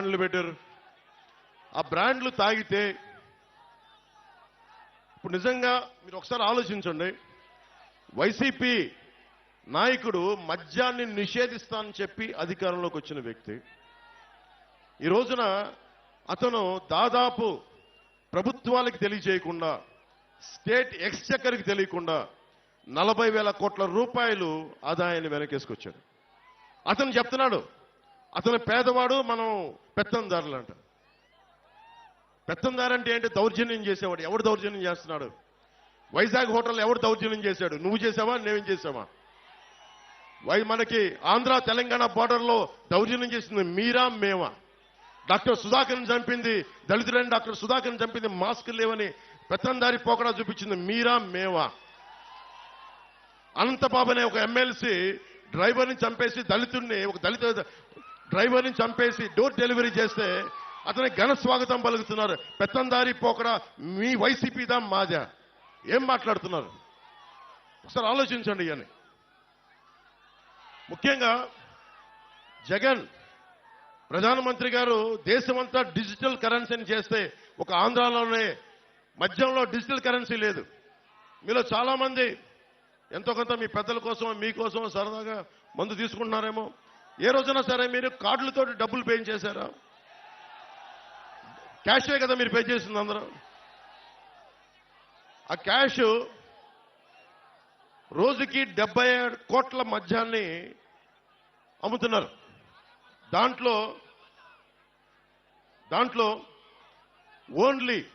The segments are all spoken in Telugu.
బ్రాండ్లు పెట్టారు. ఆ బ్రాండ్లు తాగితే ఇప్పుడు నిజంగా మీరు ఒకసారి ఆలోచించండి. వైసీపీ నాయకుడు మద్యాన్ని నిషేధిస్తానని చెప్పి అధికారంలోకి వచ్చిన వ్యక్తి. ఈ రోజున అతను దాదాపు ప్రభుత్వాలకు తెలియజేయకుండా స్టేట్ ఎక్స్చెక్కర్కి తెలియకుండా నలభై వేల కోట్ల రూపాయలు ఆదాయాన్ని వెనకేసుకొచ్చాడు. అతను చెప్తున్నాడు అతను పేదవాడు మనం పెత్తందారులు అంట పెత్తందారంటే ఏంటి? దౌర్జన్యం చేసేవాడు. ఎవడు దౌర్జన్యం చేస్తున్నాడు? వైజాగ్ హోటల్ ఎవడు దౌర్జన్యం చేశాడు? నువ్వు చేసావా? నేనేం చేసావా? వై మనకి ఆంధ్ర తెలంగాణ బార్డర్లో దౌర్జన్యం చేసింది మీరా మేమా? డాక్టర్ సుధాకర్ని చంపింది దళితులని డాక్టర్ సుధాకర్ని చంపింది మాస్క్ లేవని పెత్తందారి పోకడా చూపించింది మీరా మేవా అనంతబాబు అనే ఒక ఎమ్మెల్సీ డ్రైవర్ని చంపేసి దళితుడిని ఒక దళిత డ్రైవర్ని చంపేసి డోర్ డెలివరీ చేస్తే అతనికి ఘన స్వాగతం పలుకుతున్నారు. పెత్తందారి పోకడా మీ వైసీపీదా మాజా. ఏం మాట్లాడుతున్నారు? ఒకసారి ఆలోచించండి ఇవన్నీ. ముఖ్యంగా జగన్ ప్రధానమంత్రి గారు దేశమంతా డిజిటల్ కరెన్సీని చేస్తే ఒక ఆంధ్రాలోనే మధ్యంలో డిజిటల్ కరెన్సీ లేదు. మీలో చాలామంది ఎంతో కొంత మీ పెద్దల కోసం మీకోసం సరదాగా మందు తీసుకుంటున్నారేమో. ఏ రోజున సరే మీరు కార్డులతో డబ్బులు పే చేశారా? క్యాషే కదా మీరు పే చేసింది అందరూ. ఆ క్యాష్ రోజుకి డెబ్బై ఏడు కోట్ల మద్యాన్ని అమ్ముతున్నారు. దాంట్లో దాంట్లో ఓన్లీ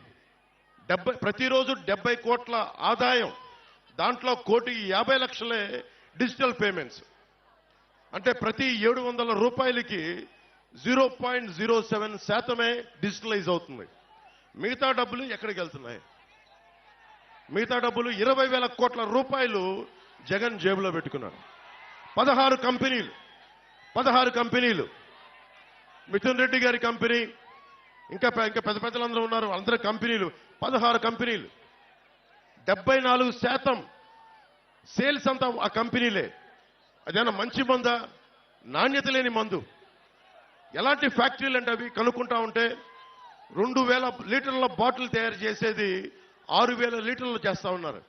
డెబ్బై ప్రతిరోజు డెబ్బై కోట్ల ఆదాయం దాంట్లో కోటి యాభై లక్షలే డిజిటల్ పేమెంట్స్ అంటే ప్రతి ఏడు వందల రూపాయలకి జీరో పాయింట్ జీరో సెవెన్ శాతమే డిజిటలైజ్ అవుతుంది. మిగతా డబ్బులు ఎక్కడికి వెళ్తున్నాయి? మిగతా డబ్బులు ఇరవై వేల కోట్ల రూపాయలు జగన్ జేబులో పెట్టుకున్నారు. పదహారు కంపెనీలు పదహారు కంపెనీలు. మిథున్ రెడ్డి గారి కంపెనీ ఇంకా ఇంకా పెద్ద పెద్దలందరూ ఉన్నారు అందరూ కంపెనీలు పదహారు కంపెనీలు. డెబ్బై నాలుగు శాతం సేల్స్ అంతా ఆ కంపెనీలే. అదేనా మంచి మందా? నాణ్యత లేని మందు. ఎలాంటి ఫ్యాక్టరీలు అంటే అవి కనుక్కుంటా ఉంటే రెండు వేల లీటర్ల బాటిల్ తయారు చేసేది ఆరు వేల లీటర్లు చేస్తా ఉన్నారు.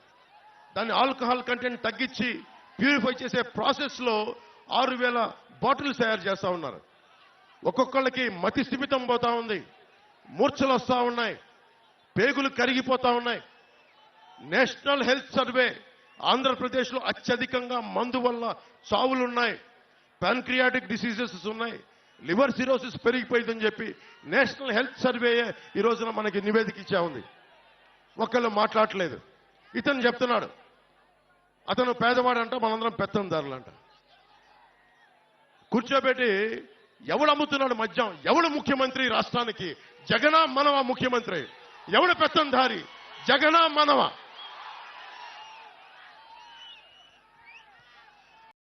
దాన్ని ఆల్కహాల్ కంటెంట్ తగ్గించి ప్యూరిఫై చేసే ప్రాసెస్లో ఆరు వేల బాటిల్స్ తయారు చేస్తా ఉన్నారు. ఒక్కొక్కళ్ళకి మతి స్థిమితం పోతా ఉంది. మూర్ఛలు వస్తూ ఉన్నాయి. పేగులు కరిగిపోతా ఉన్నాయి. నేషనల్ హెల్త్ సర్వే ఆంధ్రప్రదేశ్లో అత్యధికంగా మందు వల్ల చావులున్నాయి పాన్క్రియాటిక్ డిసీజెస్ ఉన్నాయి. లివర్ సిరోసిస్ పెరిగిపోయిందని చెప్పి నేషనల్ హెల్త్ సర్వే ఈ రోజున మనకి నివేదిక ఇచ్చా ఉంది. ఒక్కళ్ళు మాట్లాడలేదు ఇతను చెప్తున్నాడు. అతను పేదవాడంట మనందరం పెత్తందారులంట. కూర్చోబెట్టి ఎవడు అమ్ముతున్నాడు మద్యం? ఎవడు ముఖ్యమంత్రి రాష్ట్రానికి? జగనా మనవ ముఖ్యమంత్రి? ఎవడు పెత్తందారి? జగనా మనవా?